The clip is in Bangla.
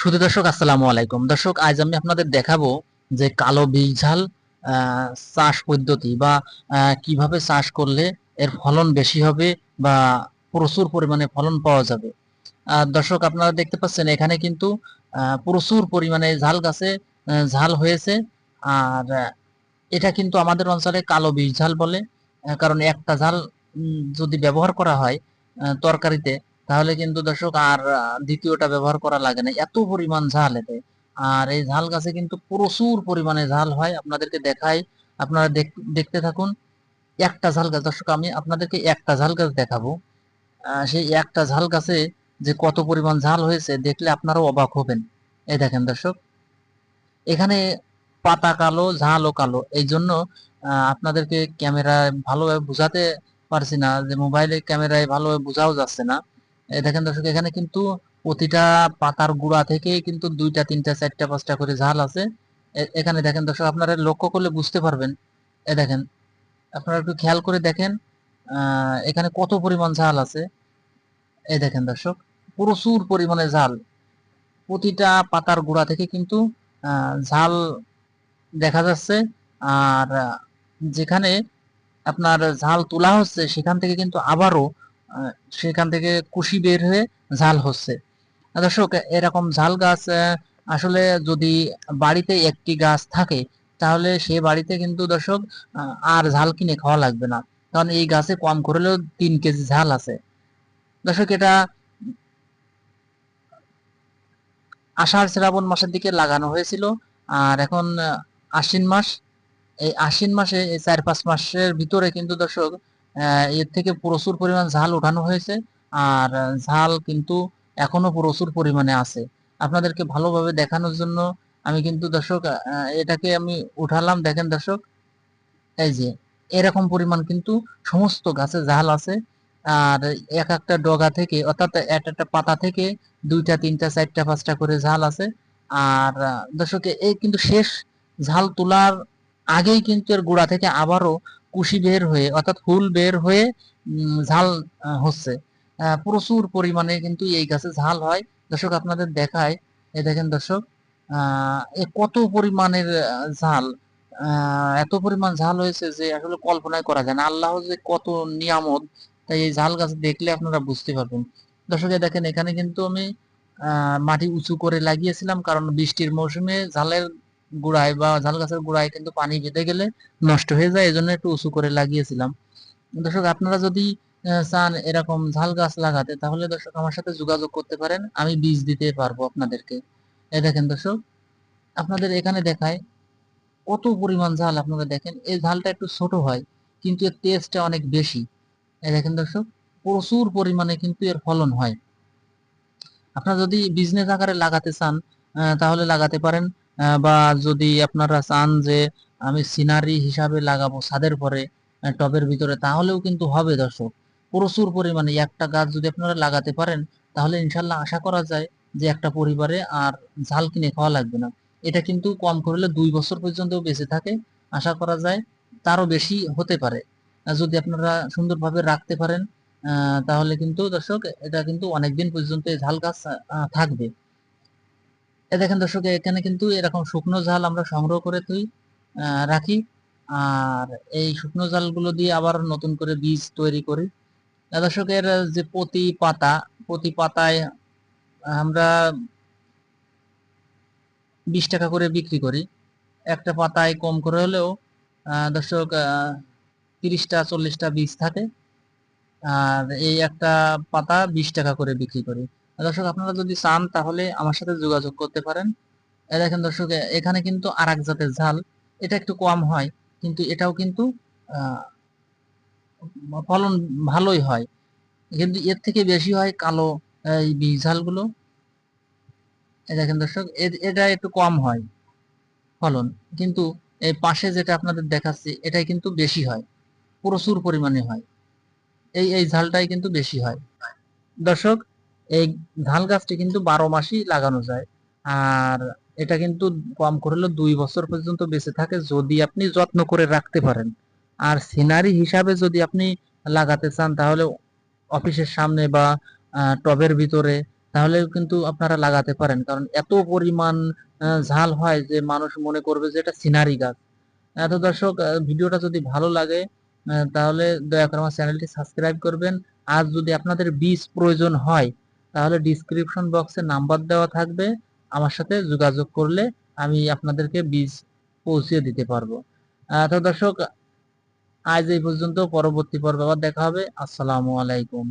শুধু দর্শক, আসসালামু আলাইকুম। দর্শক, আজ আমি আপনাদের দেখাবো যে কালো বীজ ঝাল চাষ পদ্ধতি বা কীভাবে চাষ করলে এর ফলন বেশি হবে বা প্রচুর পরিমাণে ফলন পাওয়া যাবে। দর্শক, আপনারা দেখতে পাচ্ছেন এখানে কিন্তু প্রচুর পরিমাণে ঝাল গাছে ঝাল হয়েছে। আর এটা কিন্তু আমাদের অঞ্চলে কালো বীজ ঝাল বলে কারণ একটা ঝাল যদি ব্যবহার করা হয় তরকারিতে তাহলে কিন্তু দর্শক আর দ্বিতীয়টা ব্যবহার করা লাগে না। এত পরিমাণ ঝাল এতে। আর এই ঝাল গাছে কিন্তু প্রচুর পরিমাণে ঝাল হয়। আপনাদেরকে দেখাই, আপনারা দেখতে থাকুন। একটা ঝাল গাছ, দর্শক, আমি আপনাদেরকে একটা ঝাল গাছ দেখাবো। সেই একটা ঝাল গাছে যে কত পরিমাণ ঝাল হয়েছে, দেখলে আপনারাও অবাক হবেন। এই দেখেন দর্শক, এখানে পাতা কালো, ঝালও কালো। এই জন্য আপনাদেরকে ক্যামেরায় ভালোভাবে বোঝাতে পারছি না, যে মোবাইলে ক্যামেরায় ভালোভাবে বোঝাও যাচ্ছে না। দেখেন দর্শক, এখানে কিন্তু প্রতিটা পাতার গুড়া থেকে কিন্তু দুইটা, তিনটা, চারটা, পাঁচটা করে ঝাল আছে। এখানে দেখেন দর্শক, আপনারা লক্ষ্য করলে বুঝতে পারবেন। এ, দেখেন, আপনারা একটু খেয়াল করে দেখেন এখানে কত পরিমাণ ঝাল আছে। এই দেখেন দর্শক, প্রচুর পরিমাণে ঝাল। প্রতিটা পাতার গোড়া থেকে কিন্তু ঝাল দেখা যাচ্ছে। আর, যেখানে আপনার ঝাল তোলা হচ্ছে, সেখান থেকে কিন্তু আবারও সেখান থেকে কুশি বের হয়ে ঝাল হচ্ছে। দর্শক, এরকম ঝাল গাছ আসলে যদি বাড়িতে একটি গাছ থাকে, তাহলে সে বাড়িতে কিন্তু দর্শক আর ঝাল কিনে খাওয়া লাগবে না। কারণ এই গাছে কম করলেও তিন কেজি ঝাল আছে। দর্শক, এটা আষাঢ় শ্রাবণ মাসের দিকে লাগানো হয়েছিল। আর এখন, আশ্বিন মাস, এই আশ্বিন মাসে চার পাঁচ মাসের ভিতরে কিন্তু দর্শক এর থেকে প্রচুর পরিমাণ ঝাল উঠানো হয়েছে আর ঝাল কিন্তু এখনও প্রচুর পরিমাণে আছে। আপনাদেরকে ভালোভাবে দেখানোর জন্য আমি কিন্তু দর্শক এটাকে আমি উঠালাম। দেখেন দর্শক, এই যে এরকম পরিমাণ কিন্তু সমস্ত গাছে ঝাল আছে। আর এক একটা ডগা থেকে, অর্থাৎ এক একটা পাতা থেকে দুইটা, তিনটা, চারটা, পাঁচটা করে ঝাল আছে। আর দর্শক এই কিন্তু শেষ ঝাল তোলার আগেই কিন্তু এর গোড়া থেকে আবারও কুশি বের হয়ে, অর্থাৎ ফুল বের হয়ে ঝাল হচ্ছে। প্রচুর পরিমাণে কিন্তু এই গাছে ঝাল হয়। দর্শক, আপনাদের দেখায়। এই দেখেন দর্শক এ কত পরিমাণের ঝাল। এত পরিমাণ ঝাল হয়েছে যে আসলে কল্পনায় করা যায় না। আল্লাহ যে কত নিয়ামত, তাই এই ঝাল গাছ দেখলে আপনারা বুঝতে পারবেন। দর্শক দেখেন, এখানে কিন্তু আমি মাটি উঁচু করে লাগিয়েছিলাম। কারণ বৃষ্টির মৌসুমে ঝালের গোড়ায় বা ঝাল গাছের গোড়ায় কিন্তু পানি বেঁধে গেলে নষ্ট হয়ে যায়, এজন্য একটু উঁচু করে লাগিয়েছিলাম। দর্শক, আপনারা যদি চান এরকম ঝাল গাছ লাগাতে, তাহলে দর্শক আমার সাথে যোগাযোগ করতে পারেন, আমি বীজ দিতে পারব আপনাদেরকে। এই দেখেন দর্শক, আপনাদের এখানে দেখায় কত পরিমাণ ঝাল আপনারা দেখেন, এই ঝালটা একটু ছোট হয়, কিন্তু এর টেস্টটা অনেক বেশি। এই দেখেন দর্শক, প্রচুর পরিমাণে কিন্তু এর ফলন হয়। আপনারা যদি বিজনেস আকারে লাগাতে চান তাহলে লাগাতে পারেন। বা যদি আপনারা চান যে আমি সিনারি হিসাবে লাগাবো ছাদের পরে টবের ভিতরে, তাহলেও কিন্তু হবে দর্শক। প্রচুর পরিমাণে। একটা গাছ যদি আপনারা লাগাতে পারেন, তাহলে ইনশাল্লাহ আশা করা যায় যে একটা পরিবারে আর ঝাল কিনে খাওয়া লাগবে না। এটা কিন্তু কম করলে দুই বছর পর্যন্ত বেঁচে থাকে। আশা করা যায় তারও বেশি হতে পারে। যদি আপনারা সুন্দরভাবে রাখতে পারেন তাহলে কিন্তু দর্শক, এটা কিন্তু অনেকদিন পর্যন্ত ঝাল গাছ থাকবে। দেখেন দর্শক, এখানে কিন্তু এরকম শুকনো ঝাল আমরা সংগ্রহ করে তুই রাখি। আর এই শুকনো ঝালগুলো দিয়ে আবার নতুন করে বীজ তৈরি করি। দর্শকের যে প্রতি পাতা, প্রতি পাতায় আমরা বিশ টাকা করে বিক্রি করি। একটা পাতায় কম করে হলেও দর্শক তিরিশটা, চল্লিশটা বীজ থাকে। আর এই একটা পাতা বিশ টাকা করে বিক্রি করি। দর্শক, আপনারা যদি চান তাহলে আমার সাথে যোগাযোগ করতে পারেন। দেখেন দর্শক, এখানে কিন্তু আর এক জাতের ঝাল। এটা একটু কম হয়, কিন্তু এটাও কিন্তু ফলন ভালোই হয়। কিন্তু এর থেকে বেশি হয় কালো, এই বীজ ঝালগুলো। দেখেন দর্শক এটা একটু কম হয় ফলন, কিন্তু এই পাশে যেটা আপনাদের দেখাচ্ছি, এটাই কিন্তু বেশি হয়, প্রচুর পরিমাণে হয়। এই এই ঝালটাই কিন্তু বেশি হয়। দর্শক এই ঝাল গাছটি কিন্তু বারো মাসই লাগানো যায়। আর এটা কিন্তু কম করলে দুই বছর পর্যন্ত বেঁচে থাকে যদি আপনি যত্ন করে রাখতে পারেন। আর সিনারি হিসাবে যদি আপনি লাগাতে চান তাহলে অফিসের সামনে বা টবের ভিতরে তাহলে কিন্তু আপনারা লাগাতে পারেন। কারণ এত পরিমাণ ঝাল হয় যে মানুষ মনে করবে যে এটা সিনারি গাছ। এত দর্শক ভিডিওটা যদি ভালো লাগে তাহলে দয়া করে আমার চ্যানেলটি সাবস্ক্রাইব করবেন। আর যদি আপনাদের বীজ প্রয়োজন হয় তাহলে ডিসক্রিপশন বক্সে নাম্বার দেওয়া থাকবে। আমার সাথে যোগাযোগ করলে আমি আপনাদেরকে বীজ পৌঁছিয়ে দিতে পারব। তো দর্শক, আজ এই পর্যন্ত। পরবর্তী পর্বে আবার দেখা হবে। আসসালামু আলাইকুম।